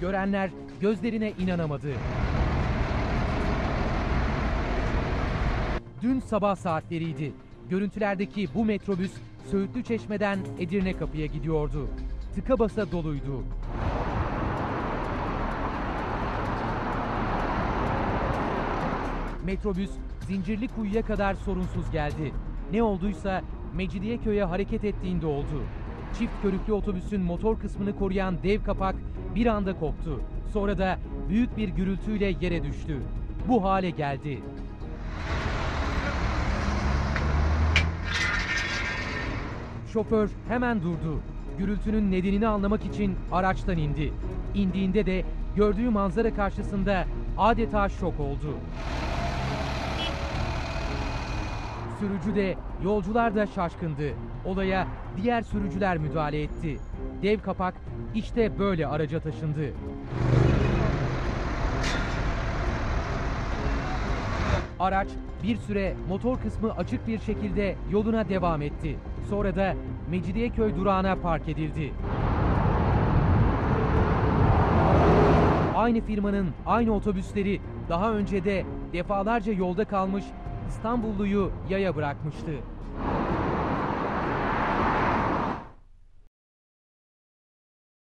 Görenler gözlerine inanamadı. Dün sabah saatleriydi. Görüntülerdeki bu metrobüs Söğütlü Çeşme'den Edirne Kapı'ya gidiyordu. Tıka basa doluydu. Metrobüs Zincirli Kuyu'ya kadar sorunsuz geldi. Ne olduysa Mecidiyeköy'e hareket ettiğinde oldu. Çift körüklü otobüsün motor kısmını koruyan dev kapak bir anda koptu. Sonra da büyük bir gürültüyle yere düştü. Bu hale geldi. Şoför hemen durdu. Gürültünün nedenini anlamak için araçtan indi. İndiğinde de gördüğü manzara karşısında adeta şok oldu. Sürücü de, yolcular da şaşkındı. Olaya diğer sürücüler müdahale etti. Dev kapak işte böyle araca taşındı. Araç bir süre motor kısmı açık bir şekilde yoluna devam etti. Sonra da Mecidiyeköy durağına park edildi. Aynı firmanın aynı otobüsleri daha önce de defalarca yolda kalmış İstanbulluyu yaya bırakmıştı.